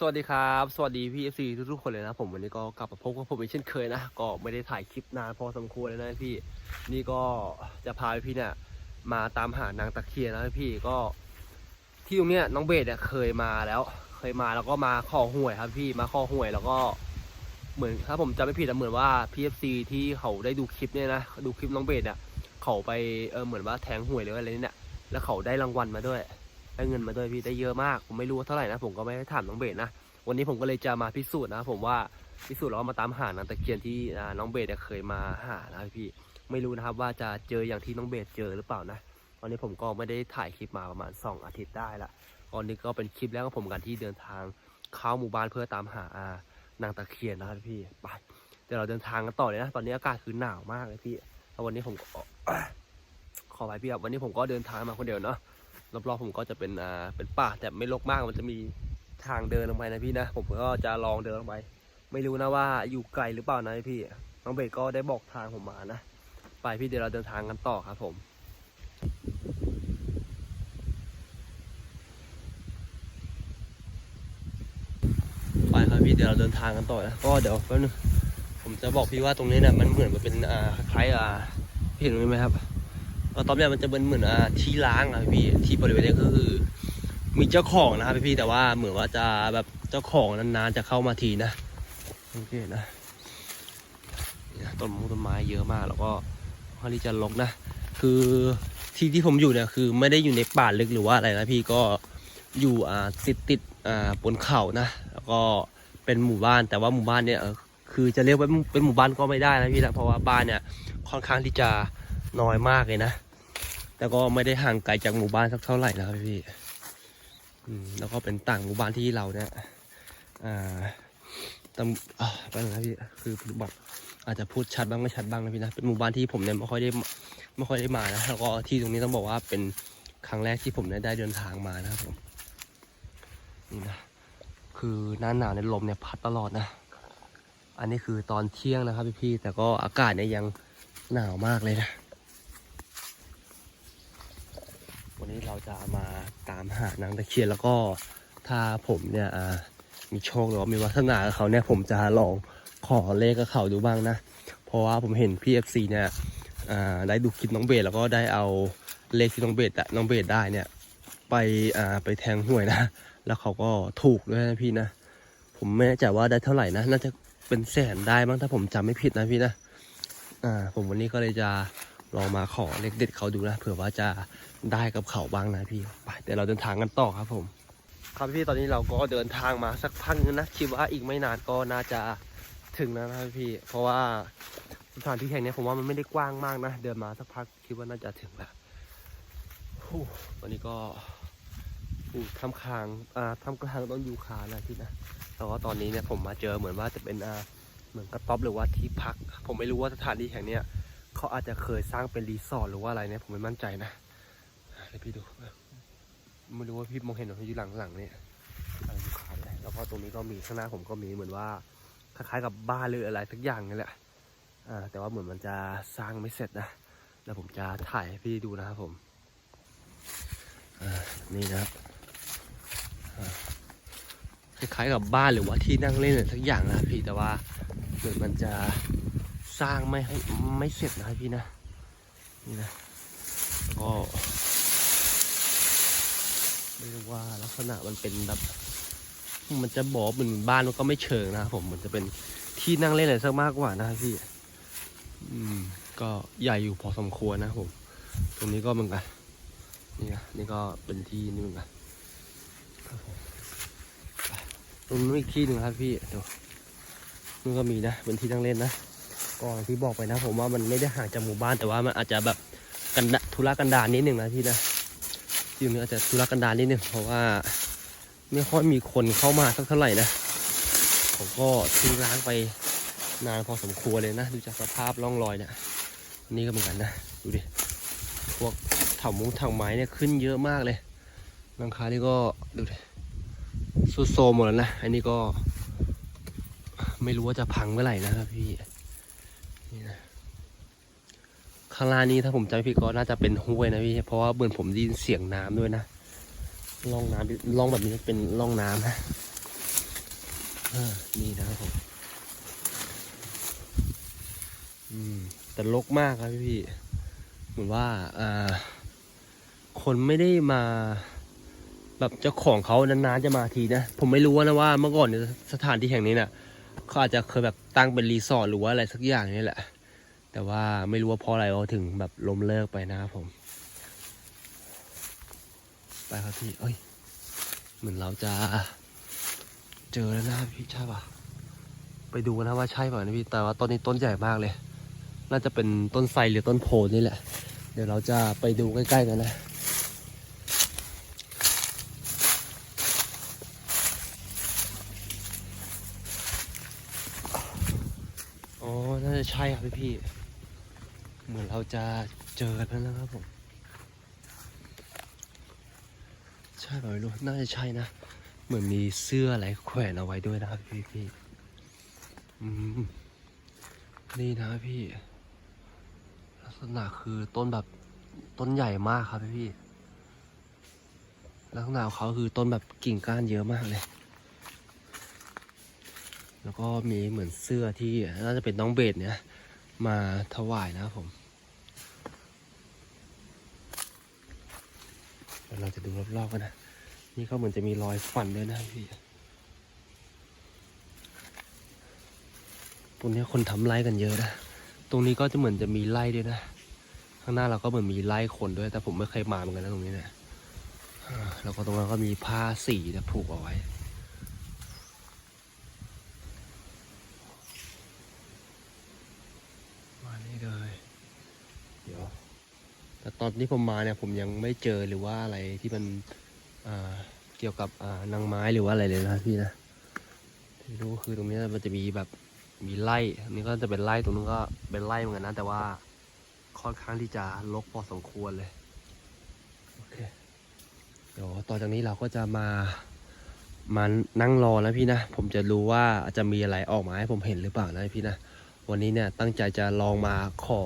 สวัสดีครับ สวัสดีพี่เอฟซีทุกๆคนเลยนะผมวันนี้ก็กลับมาพบกับผมอีกเช่นเคยนะก็ไม่ได้ถ่ายคลิปนานพอสมควรเลยนะพี่นี่ก็จะพาพี่เนี่ยมาตามหานางตะเคียนนะพี่ก็ที่ตรงเนี้ยน้องเบสเนี่ยเคยมาแล้ว เคยมาแล้วก็มาขอหวยครับพี่มาขอหวยแล้วก็เหมือนถ้าผมจำไม่ผิดอะเหมือนว่าพีเอฟซีที่เขาได้ดูคลิปเนี่ยนะดูคลิปน้องเบสเนี่ยเขาไปเออเหมือนว่าแทงหวยหรืออะไรเนี่ยแล้วเขาได้รางวัลมาด้วย ได้เงินมาด้วยพี่ได้เยอะมาก ผมไม่รู้ว่าเท่าไหร่นะ ผมก็ไม่ได้ถามน้องเบสนะ วันนี้ผมก็เลยจะมาพิสูจน์นะผมว่าพิสูจน์แล้วก็มาตามหานางตะเคียนที่น้องเบสเนี่ยเคยมาหานะพี่ ไม่รู้นะครับว่าจะเจออย่างที่น้องเบสเจอหรือเปล่านะ ตอนนี้ผมก็ไม่ได้ถ่ายคลิปมาประมาณ 2 อาทิตย์ได้ละตอนนี้ก็เป็นคลิปแล้วก็ผมกันที่เดินทางเข้าหมู่บ้านเพื่อตามหาอานางตะเคียนนะครับพี่ ไป เดี๋ยวเราเดินทางกันต่อเลยนะ ตอนนี้อากาศคือหนาวมากเลยพี่แล้ววันนี้ผมขอไปพี่ครับวันนี้ผมก็เดินทางมาคนเดียวเนาะ รอบๆผมก็จะเป็นอ่าเป็นป่าแต่ไม่รกมากมันจะมีทางเดินลงไปนะพี่นะ ผมก็จะลองเดินลงไป ไม่รู้นะว่าอยู่ไกลหรือเปล่านะพี่น้องเบสก็ได้บอกทางผมมานะไปพี่เดี๋ยวเราเดินทางกันต่อครับผมไปครับพี่เดี๋ยวเราเดินทางกันต่อนะก็เดี๋ยวแป๊บนึงผมจะบอกพี่ว่าตรงนี้เนี่ยมันเหมือนมันเป็นอ่าคล้ายๆอ่าพี่เห็นไหมครับ ตอนนี้ยมันจะเป็นเหมือนอ่าที่ล้างอะพี่ที่บริเวณนี้ก็คือ มีเจ้าของนะครับพี่แต่ว่าเหมือนว่าจะแบบเจ้าของนานๆจะเข้ามาทีนะโอเคนะต้นมงต้นไม้เยอะมาก แล้วก็ค่อนที่จะรกนะ คือที่ที่ผมอยู่เนี่ยคือไม่ได้อยู่ในป่าลึกหรือว่าอะไรนะพี่ก็อยู่อ่าติดติดอ่าบนเขานะ แล้วก็เป็นหมู่บ้านแต่ว่าหมู่บ้านเนี่ยคือจะเรียกว่าเป็นหมู่บ้านก็ไม่ได้นะพี่นะเพราะว่าบ้านเนี่ยค่อนข้างที่จะน้อยมากเลยนะ แต่ก็ไม่ได้ห่างไกลจากหมู่บ้านสักเท่าไหร่นะครับพี่แล้วก็เป็นต่างหมู่บ้านที่เราเนี่ยตำอ่าแป๊บนึงนะพี่คือแบบอาจจะพูดชัดบ้างไม่ชัดบ้างนะพี่นะเป็นหมู่บ้านที่ผมเนี่ยไม่ค่อยได้ไม่ค่อยได้มานะแล้วก็ที่ตรงนี้ต้องบอกว่าเป็นครั้งแรกที่ผมเนี่ยได้เดินทางมานะครับผมนี่นะคือหน้าหนาวในลมเนี่ยพัดตลอดนะ อันนี้คือตอนเที่ยงนะครับพี่ๆแต่ก็อากาศเนี่ยยังหนาวมากเลยนะ วันนี้เราจะมาตามหานางตะเคียนแล้วก็ถ้าผมเนี่ยมีโชคหรือว่ามีวาสนากับเขาเนี่ยผมจะลองขอเลขกับเขาดูบ้างนะ เพราะว่าผมเห็นพี่เอฟซีเนี่ยได้ดูคลิปน้องเบสแล้วก็ได้เอาเลขที่น้องเบสอะน้องเบสได้เนี่ยไปไปแทงหวยนะ แล้วเขาก็ถูกด้วยนะพี่นะ ผมไม่แน่ใจว่าได้เท่าไหร่นะ น่าจะเป็นแสนได้มั้งถ้าผมจำไม่ผิดนะพี่นะ อ่าผมวันนี้ก็เลยจะ ลองมาขอเลขเด็ดเขาดูนะเผื่อว่าจะได้กับเขาบ้างนะพี่ไปเดี๋ยวเราเดินทางกันต่อครับผม ครับพี่ตอนนี้เราก็เดินทางมาสักพักนึงนะคิดว่าอีกไม่นานก็น่าจะถึงแล้วนะครับพี่ เพราะว่าสถานที่แห่งนี้ผมว่ามันไม่ได้กว้างมากนะ เดินมาสักพักคิดว่าน่าจะถึงแล้วตอนนี้ก็อู้ทำคางอ่าทำกลางต้นยูคานะพี่นะแต่ว่าตอนนี้เนี่ยผมมาเจอเหมือนว่าจะเป็นอ่าเหมือนกระต๊อบหรือว่าที่พัก ผมไม่รู้ว่าสถานที่แห่งเนี้ย เขาอาจจะเคยสร้างเป็นรีสอร์ทหรือว่าอะไรเนี่ยผมไม่มั่นใจนะเดี๋ยวพี่ดูไม่รู้ว่าพี่มองเห็นหรืออยู่หลังหลังๆเนี่ยอะไรดูขาดเลยแล้วก็ตรงนี้ก็มีข้างหน้าผมก็มีเหมือนว่าคล้ายๆกับบ้านหรืออะไรสักอย่างนี่แหละอ่าแต่ว่าเหมือนมันจะสร้างไม่เสร็จนะแล้วผมจะถ่ายให้พี่ดูนะครับผมนี่นะครับคล้ายๆกับบ้านหรือว่าที่นั่งเล่นอะไรสักอย่างนะพี่แต่ว่าเหมือนมันจะ สร้างไม่ให้ไม่เสร็จนะครับพี่นะ นี่นะก็ไม่รู้ว่าลักษณะมันเป็นแบบมันจะบอกเป็นบ้านมันก็ไม่เชิงนะครับผมมันจะเป็นที่นั่งเล่นอะไรสักมากกว่านะพี่ อืม ก็ใหญ่อยู่พอสมควรนะผม ตรงนี้ก็เหมือนกัน นี่นะนี่ก็เป็นที่นี่เหมือนกันตรงนู้นอีกที่หนึ่งครับพี่เดี๋ยวนี่ก็มีนะเป็นที่นั่งเล่นนะ ก็อย่างที่บอกไปนะ ผมว่ามันไม่ได้ห่างจากหมู่บ้านแต่ว่ามันอาจจะแบบกันดะธุระกันดารนิดหนึ่งนะพี่นะที่ตรงนี้อาจจะธุระกันดารนิดหนึ่งเพราะว่าไม่ค่อยมีคนเข้ามาสักเท่าไหร่นะผมก็ทิ้งร้างไปนานพอสมควรเลยนะ ดูจากสภาพร่องรอยเนี่ยนี่ก็เหมือนกันนะดูดิพวกเถามุ้งถาไม้เนี่ยขึ้นเยอะมากเลยหลังคานี่ก็ดูดิสุดโซมหมดแล้วนะอันนี้ก็ไม่รู้ว่าจะพังเมื่อไหร่นะครับพี่ นี่นะข้างล่างนี้ถ้าผมจำไม่ผิดก็น่าจะเป็นห้วยนะพี่ เพราะว่าเหมือนผมได้ยินเสียงน้ำด้วยนะร่องน้ำร่องแบบนี้เป็นร่องน้ำนะนี่นะครับผมอืมแต่รกมากครับพี่พี่เหมือนว่าอ่าคนไม่ได้มา แบบเจ้าของเขานานๆจะมาทีนะ ผมไม่รู้นะว่าเมื่อก่อนสถานที่แห่งนี้เนี่ย เขาอาจจะเคยแบบตั้งเป็นรีสอร์ทหรือว่าอะไรสักอย่างนี่แหละ แต่ว่าไม่รู้ว่าเพราะอะไรเขาถึงแบบล้มเลิกไปนะครับผม ไปครับพี่ เอ้ย เหมือนเราจะเจอแล้วนะพี่ใช่ปะไปดูนนะว่าใช่ป่ะนะพี่ แต่ว่าต้นนี้ต้นใหญ่มากเลย น่าจะเป็นต้นไทรหรือต้นโพนี่แหละ เดี๋ยวเราจะไปดูใกล้ๆกันนะ อ๋อ น่าจะใช่ครับพี่พี่ เหมือนเราจะเจอกันแล้วครับผม ใช่เปล่าไม่รู้ น่าจะใช่นะ เหมือนมีเสื้ออะไรแขวนเอาไว้ด้วยนะครับพี่พี่อืม นี่นะพี่ ลักษณะคือต้นแบบต้นใหญ่มากครับพี่พี่ ลักษณะของเขาคือต้นแบบกิ่งก้านเยอะมากเลย แล้วก็มีเหมือนเสื้อที่น่าจะเป็นน้องเบสเนี่ย มาถวายนะครับผมเดี๋ยวเราจะดูรอบๆกันนะ นี่ก็เหมือนจะมีรอยฟันด้วยนะพี่ตรงนี้คนทำไร่กันเยอะนะ ตรงนี้ก็จะเหมือนจะมีไร่ด้วยนะ ข้างหน้าเราก็เหมือนมีไร่คนด้วย แต่ผมไม่เคยมาเหมือนกันนะตรงนี้เนี่ยแล้วก็ตรงนั้นก็มีผ้าสีนะผูกเอาไว้ มานี่เลย เดี๋ยว แต่ตอนที่ผมมาเนี่ยผมยังไม่เจอหรือว่าอะไรที่มันอ่าเกี่ยวกับอ่านางไม้หรือว่าอะไรเลยนะพี่นะที่รู้คือตรงนี้มันจะมีแบบมีไร่อันนี้ก็จะเป็นไร่ตรงนู้นก็เป็นไร่เหมือนกันนะแต่ว่าค่อนข้างที่จะรกพอสมควรเลยโอเคเดี๋ยวต่อจากนี้เราก็จะมามานั่งรอแล้วพี่นะผมจะรู้ว่าจะมีอะไรออกมาให้ผมเห็นหรือเปล่านะพี่นะวันนี้เนี่ยตั้งใจจะลองมาขอ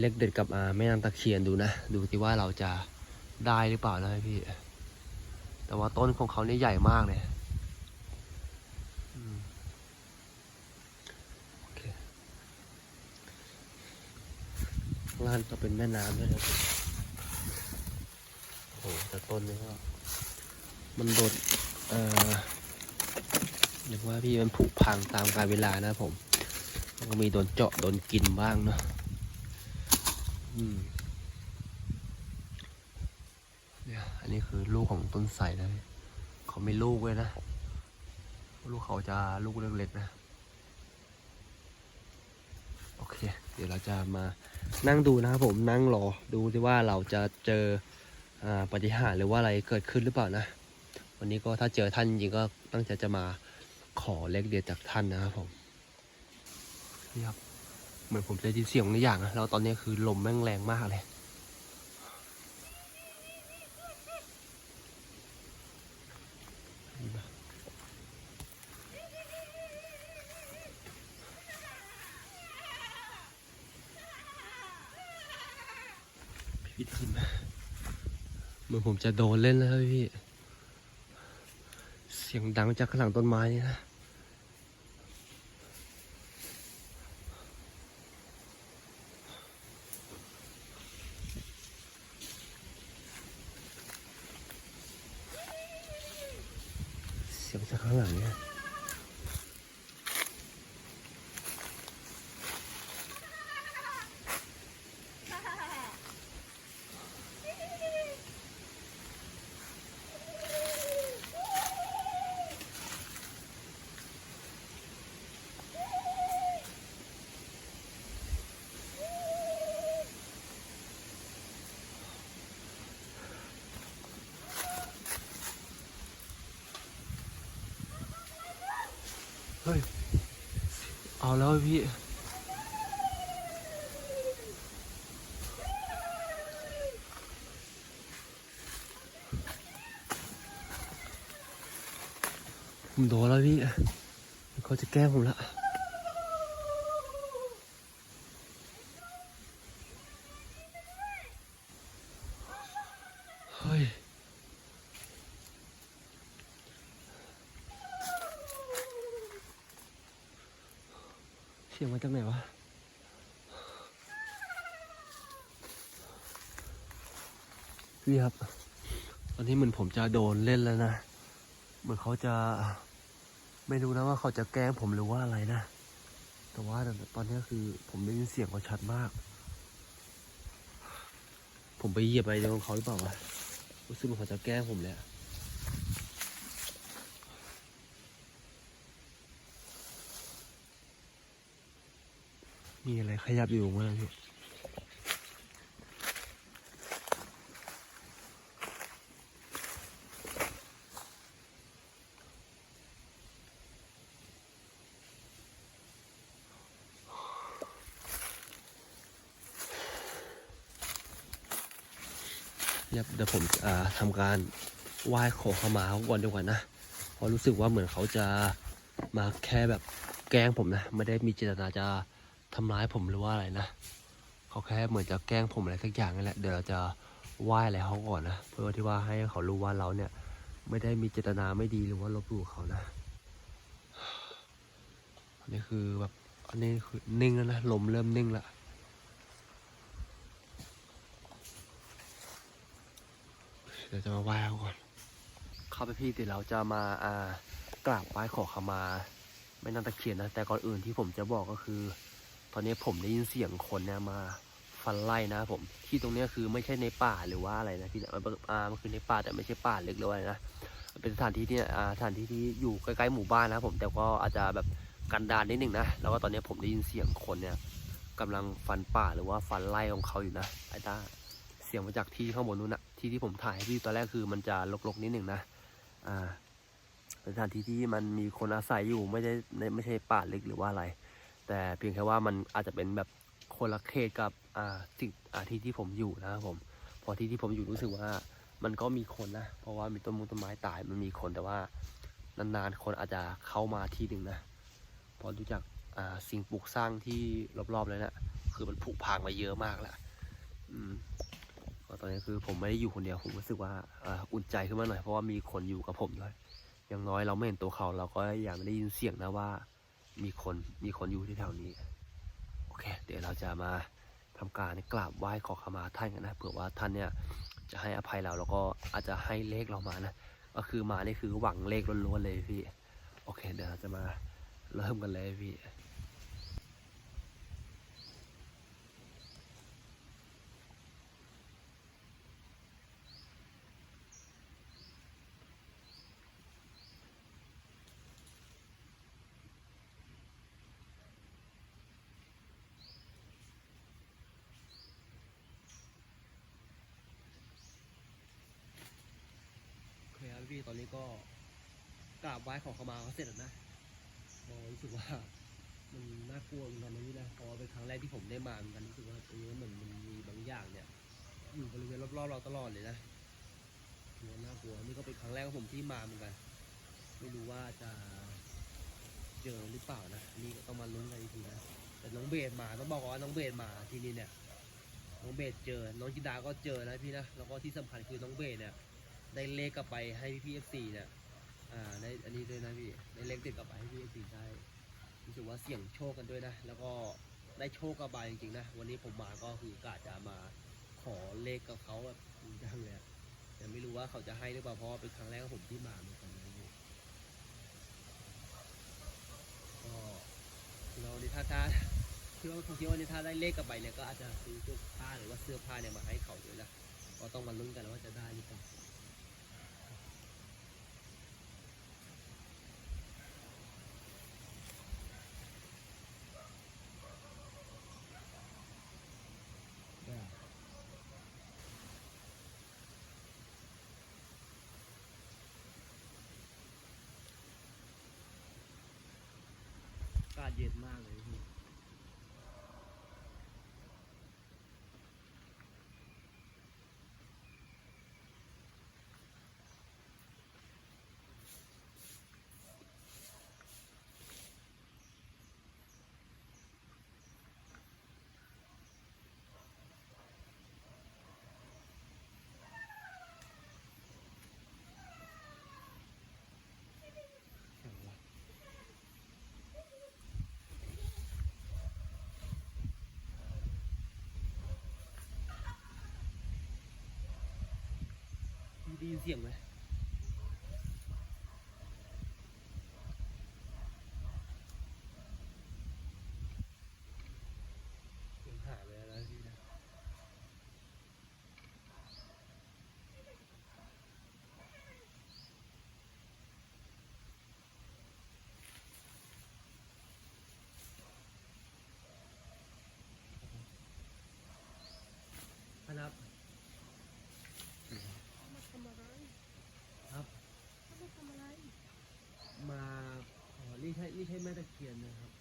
เลขเด็ดกับแม่นางตะเคียนดูนะ ดูที่ว่าเราจะได้หรือเปล่านะพี่ แต่ว่าต้นของเขาเนี่ยใหญ่มากเลยอืมโอเคข้างล่างก็เป็นแม่น้ำด้วยนะโอ้โหแต่ต้นนี้ก็มันโดดเอ่อเรียกว่าพี่มันผุพังตามกาลเวลานะผม มันก็มีโดนเจาะโดนกินบ้างเนาะ เนี่ย อันนี้คือลูกของต้นไทรนะเขาไม่ลูกเลยนะ ลูกเขาจะลูกเล็กๆนะ โอเค เดี๋ยวเราจะมานั่งดูนะครับผมนั่งรอดูที่ว่าเราจะเจอปฏิหารหรือว่าอะไรเกิดขึ้นหรือเปล่านะ วันนี้ก็ถ้าเจอท่านจริงก็ตั้งใจจะมาขอเลขเดียดจากท่านนะครับผมนี่ครับ มือนผมจะได้ยินเสียงในอย่างนะแล้วตอนนี้คือลมแม่งแรงมากเลยพี่ได้ยินไหมเหมือนผมจะโดนเล่นแล้วพี่ เสียงดังจากข้างหลังต้นไม้นี่นะ เฮ้ย เอาแล้วพี่ ผมโดนแล้วพี่เขาจะแก้ผมละเฮ้ย เสียงมาจากไหนวะพี่ครับตอนนี้เหมือนผมจะโดนเล่นแล้วนะ เหมือนเขาจะไม่รู้นะว่าเขาจะแกล้งผมหรือว่าอะไรนะ แต่ว่าตอนนี้คือผมได้ยินเสียงเขาชัดมาก ผมไปเหยียบอะไรของเขาหรือเปล่าวะ รู้สึกเหมือนเขาจะแกล้งผมเลยอะ มีอะไรขยับอยู่มั้งพี่เนี่ยเดี๋ยวผมอ่าทำการไหว้ขอเข้ามาเขาก่อนดีกว่านะเพราะรู้สึกว่าเหมือนเขาจะมาแค่แบบแกล้งผมนะ ไม่ได้มีเจตนาจะ ทำร้ายผมหรือว่าอะไรนะเขาแค่เหมือนจะแกล้งผมอะไรสักอย่างนั่นแหละเดี๋ยวเราจะไหว้อะไรเขาก่อนนะเพื่อที่ว่าให้เขารู้ว่าเราเนี่ย ไม่ได้มีเจตนาไม่ดีหรือว่าลบหลู่เขานะอันนี้คือแบบอันนี้คือนิ่งแล้วนะลมเริ่มนิ่งล้วเดี๋ยวจะมาไหว้เขาก่อนเข้าไปพี่เดี๋ยวเราจะมาอ่ากราบไหว้ขอขมาไม่นั่งตะเคียนนะแต่ก่อนอื่นที่ผมจะบอกก็คือ ตอนนี้ผมได้ยินเสียงคนเนี่ยมาฟันไล่นะผม ที่ตรงนี้คือไม่ใช่ในป่าหรือว่าอะไรนะพี่มันอ่ามันคือในป่าแต่ไม่ใช่ป่าลึกหรืออะไรนะเป็นสถานที่ที่อ่าสถานที่ที่อยู่ใกล้ๆหมู่บ้านนะผมแต่ก็อาจจะแบบกันดารนิดหนึ่งนะแล้วก็ตอนนี้ผมได้ยินเสียงคนเนี่ยกำลังฟันป่าหรือว่าฟันไล่ของเขาอยู่นะไอ้ตาเสียงมาจากที่ข้างบนนู้นนะที่ที่ผมถ่ายให้พี่ตอนแรกคือมันจะลกๆนิดหนึ่งนะอ่าเป็นสถานที่ที่มันมีคนอาศัยอยู่ไม่ได้ไม่ใช่ป่าลึกหรือว่าอะไร แต่เพียงแค่ว่ามันอาจจะเป็นแบบคนละเขตกับอ่าสิ่งอาที่ที่ผมอยู่นะครับผมพอที่ที่ผมอยู่รู้สึกว่ามันก็มีคนนะ เพราะว่ามีต้นมงต้นไม้ตายมันมีคนแต่ว่านานๆคนอาจจะเข้ามาที่หนึ่งนะพอดูจากสิ่งปลูกสร้างที่รอบๆเลยนะคือมันผุพังมาเยอะมากแล้วอืมตอนนี้คือผมไม่ได้อยู่คนเดียวผมรู้สึกว่าอ่าอุ่นใจขึ้นมาหน่อยเพราะว่ามีคนอยู่กับผมด้วยอย่างน้อยเราไม่เห็นตัวเขาเราก็ยังได้ยินเสียงนะว่า มีคนมีคนอยู่ที่แถวนี้ โอเค เดี๋ยวเราจะมาทำการกราบไหว้ขอขมาท่านกันนะเผื่อว่าท่านเนี่ยจะให้อภัยเราแล้วก็อาจจะให้เลขเรามานะก็คือมานี่คือหวังเลขล้วนๆเลยพี่ โอเค เดี๋ยวเราจะมาเริ่มกันเลยพี่ โอเคครับพี่ตอนนี้ ก็กราบไหว้ขอเขามาเขาเสร็จแล้วนะก็รู้สึกว่ามันน่ากลัวเหมือนนนะพี่นะพราะว่าเป็นครั้งแรกที่ผมได้มาเหมือนกันรู้สึกว่าตรงนี้เหมือนมันมีบางอย่างเนี่ย อยู่บริเวณรอบๆเราตลอดเลยนะถือว่าน่ากลัวนี่ก็เป็นครั้งแรกของผมที่มาเหมือนกัน ไม่รู้ว่าจะเจอหรือเปล่านะนี่ก็ต้องมาลุ้นกันอีกทีนะแต่น้องเบสมาต้องบอกว่าน้องเบสมาที่นี่เนี่ยน้องเบสเจอ น้องจินดาก็เจอนะพี่นะแล้วก็ที่สำคัญคือน้องเบสเนี่ย ได้เลขกลับไปให้พี่เอฟซีเนี่ยอ่าได้อันนี้ด้วยนะพี่ได้เลขติดกลับไปให้พี่เอฟซีได้รู้สึกว่าเสี่ยงโชคกันด้วยนะ แล้วก็ได้โชคกลับไปจริงๆนะ วันนี้ผมมาก็คือกะจะมาขอเลขกับเขาแบบจริงจังเลยแต่ไม่รู้ว่าเขาจะให้หรือเปล่าเพราะเป็นครั้งแรกของผมที่มาเหมือนกันนะพี่ก็เราในท่าท่าคิดว่าผมคิดว่าในถ้าได้เลขกลับไปเนี่ยก็อาจจะซื้อพวกผ้าหรือว่าเสื้อผ้าเนี่ยมาให้เขาด้วยนะก็ต้องมาลุ้นกันว่าจะได้หรือเปล่าาศเย็นมากเลย ได้ยินเสียงไหมเสียงหายไปแล้วนะพี่นะครับ มาทำอะไร ครับ เขามาทำอะไร มาอ๋อนี่ใช่นี่ใช่แม่ตะเคียนนะครับ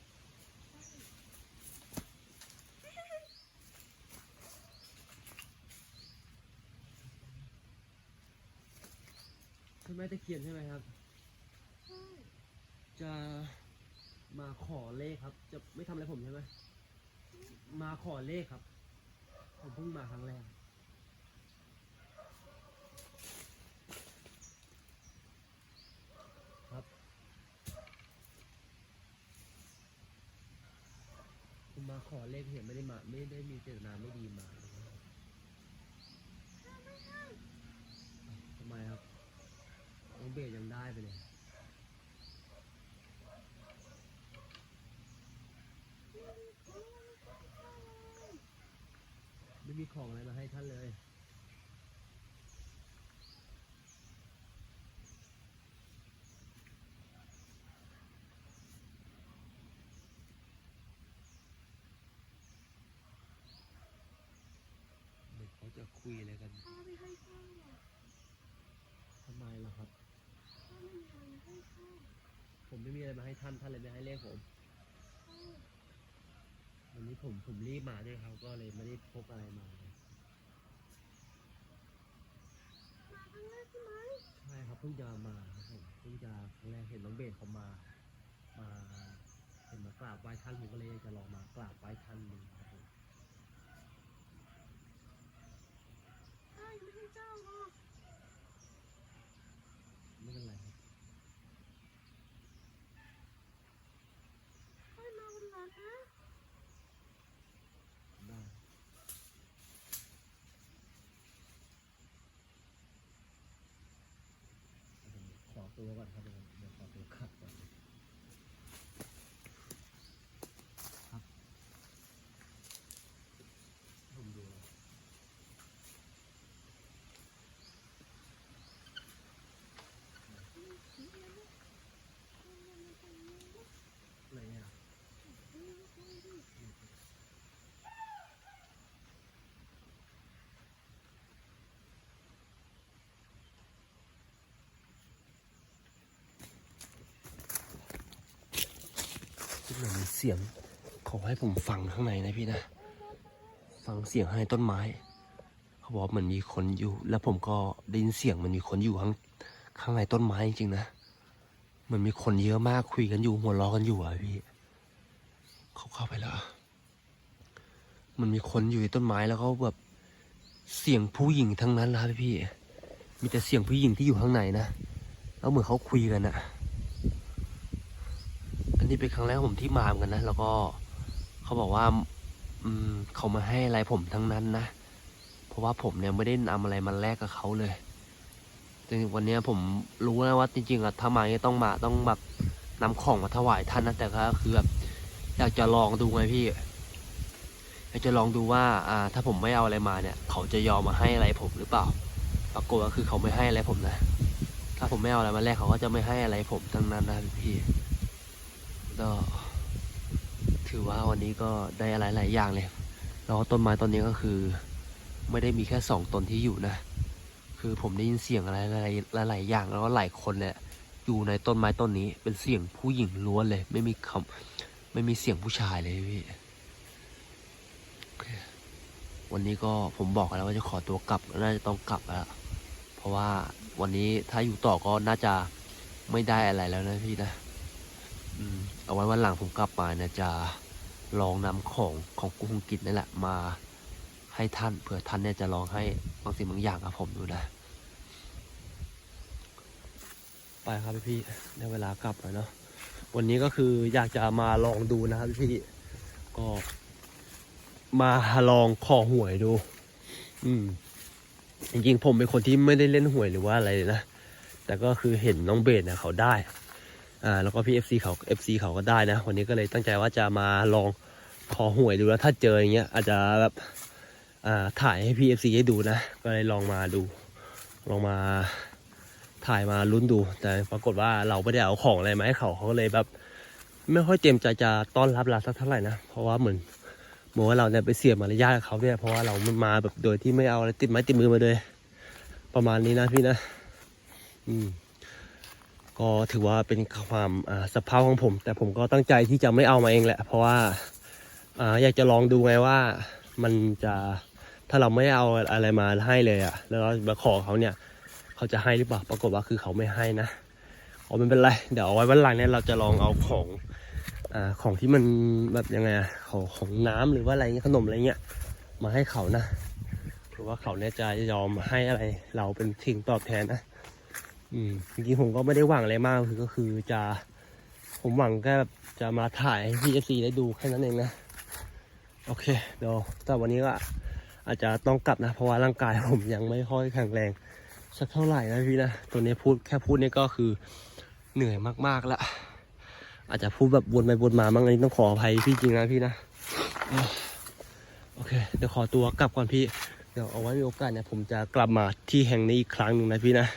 ใช่แม่ตะเคียนใช่ไหมครับ จะมาขอเลขครับ จะไม่ทำอะไรผมใช่ไหมมาขอเลขครับ ผมเพิ่งมาครั้งแรกครับ ผมมาขอเลขเห็นไม่ได้มา ไม่ได้มีเจตนาไม่ดีมาทำไมครับน้อง เบสยังได้ไปเลยไม่มีของอะไรมาให้ท่านเลยเด็กเขาจะคุยอะไรกันข้าไม่ให้ข้าวอะทำไมล่ะครับ ผมไม่มีอะไรมาให้ท่านท่านเลยไม่ให้เลขผมข้าววันนี้ผมผมรีบมาด้วยครับก็เลยไม่ได้พกอะไรมาเลยมาครั้งแรกใช่ไหมใช่ครับเพิ่งจะมาครับผมเพิ่งจะครั้งแรกเห็นน้องเบสเขามา มาเห็นมากราบไหว้ท่านผมก็เลยจะลองมากราบไหว้ท่านดูครับผมข้ายังไม่ให้เจ้าหรอกไม่เป็นไร Mm-hmm. ที่เหมือนมีเสียงเขาให้ผมฟังข้างในนะพี่นะ ฟังเสียงข้างในต้นไม้ เขาบอกเหมือนมีคนอยู่ แล้วผมก็ได้ยินเสียงมันมีคนอยู่ข้างข้างในต้นไม้จริงๆนะเหมือนมีคนเยอะมากคุยกันอยู่หัวเราะกันอยู่อะพี่ เขาเข้าไปแล้วมันมีคนอยู่ในต้นไม้แล้วก็แบบเสียงผู้หญิงทั้งนั้นนะครับพี่ มีแต่เสียงผู้หญิงที่อยู่ข้างในนะ แล้วเหมือนเขาคุยกันอะ นนี้เป็นครั้งแรกผมที่มาเหมือนกันนะ แล้วก็เขาบอกว่าอืมเขามาให้อะไรผมทั้งนั้นนะ เพราะว่าผมเนี่ยไม่ได้นำอะไรมาแลกกับเขาเลยจริงๆวันนี้ผมรู้นะว่าจริงๆอะถ้ามาเนี่ยต้องมาต้องแบบนำของมาถวายท่านนะแต่ก็คือแบบอยากจะลองดูไงพี่อยากจะลองดูว่าอ่า ถ้าผมไม่เอาอะไรมาเนี่ย เขาจะยอมมาให้อะไรผมหรือเปล่า ปรากฏว่าคือเขาไม่ให้อะไรผมนะ ถ้าผมไม่เอาอะไรมาแลกเขาก็จะไม่ให้อะไรผมทั้งนั้นนะพี่ ก็ ถือว่าวันนี้ก็ได้อะไรหลายอย่างเลย แล้วต้นไม้ต้นนี้ก็คือ ไม่ได้มีแค่สองต้นที่อยู่นะ คือผมได้ยินเสียงอะไรหลายหลายๆอย่างแล้วก็หลายคนเนี่ยอยู่ในต้นไม้ต้นนี้ เป็นเสียงผู้หญิงล้วนเลย ไม่มีคำไม่มีเสียงผู้ชายเลยพี่วันนี้ก็ผมบอกแล้วว่าจะขอตัวกลับน่าจะต้องกลับแล้ว เพราะว่าวันนี้ถ้าอยู่ต่อก็น่าจะไม่ได้อะไรแล้วนะพี่นะ เอาไว้วันหลังผมกลับมาเนี่ยจะลองนำของของกุ้งกิจนี่แหละมาให้ท่านเผื่อท่านเนี่ยจะลองให้บางสิ่งบางอย่างกับผมดูนะ ไปครับพี่ๆได้เวลากลับแล้วเนาะวันนี้ก็คืออยากจะมาลองดูนะครับพี่ก็มาลองขอหวยดู อืม จริงๆผมเป็นคนที่ไม่ได้เล่นหวยหรือว่าอะไรเลยนะ แต่ก็คือเห็นน้องเบสเนี่ยเขาได้ อ่าแล้วก็พี่เอฟซีเขาเอฟซีเขาก็ได้นะ วันนี้ก็เลยตั้งใจว่าจะมาลองขอหวยดูแล้วถ้าเจออย่างเงี้ยอาจจะแบบอ่าถ่ายให้พี่เอฟซีให้ดูนะ ก็เลยลองมาดู ลองมาถ่ายมาลุ้นดู แต่ปรากฏว่าเราไม่ได้เอาของอะไรมาให้เขาเขาก็เลยแบบ ไม่ค่อยเต็มใจจะต้อนรับเราสักเท่าไหร่นะ เพราะว่าเหมือนเหมือนว่าเราเนี่ยไปเสียมารยาทกับเขาเนี่ยเพราะว่าเรามาแบบโดยที่ไม่เอาอะไรติดไม้ติดมือมาเลย ประมาณนี้นะพี่นะ อืม ก็ถือว่าเป็นความสภาพของผม แต่ผมก็ตั้งใจที่จะไม่เอามาเองแหละ เพราะว่าอยากจะลองดูไงว่ามันจะถ้าเราไม่เอาอะไรมาให้เลยอะแล้วเรามาขอเขาเนี่ย เขาจะให้หรือเปล่าปรากฏว่าคือเขาไม่ให้นะอ๋อไม่เป็นไร เดี๋ยวเอาไว้วันหลังเนี่ยเราจะลองเอาของอของที่มันแบบยังไงอะของของน้ำหรือว่าอะไรเงี้ยขนมอะไรเงี้ยมาให้เขานะหรือว่าเขาเนี่ยจะยอมให้อะไรเราเป็นสิ่งตอบแทนนะ อืมจริงๆผมก็ไม่ได้หวังอะไรมากคือก็คือจะ ผมหวังแค่แบบจะมาถ่ายให้พีเอซีได้ดูแค่นั้นเองนะ โอเค เดี๋ยวแต่วันนี้ก็อาจจะต้องกลับนะ เพราะว่าร่างกายผมยังไม่ค่อยแข็งแรง สักเท่าไหร่นะพี่นะ ตัวนี้พูดแค่พูดนี่ก็คือเหนื่อยมากๆแล้วอาจจะพูดแบบวนไปวนมาบ้างอันนี้ต้องขออภัยพี่จริงนะพี่นะ โอเค เดี๋ยวขอตัวกลับก่อนพี่ เดี๋ยวเอาไว้มีโอกาสเนี่ยผมจะกลับมาที่แห่งนี้อีกครั้งหนึ่งนะพี่นะ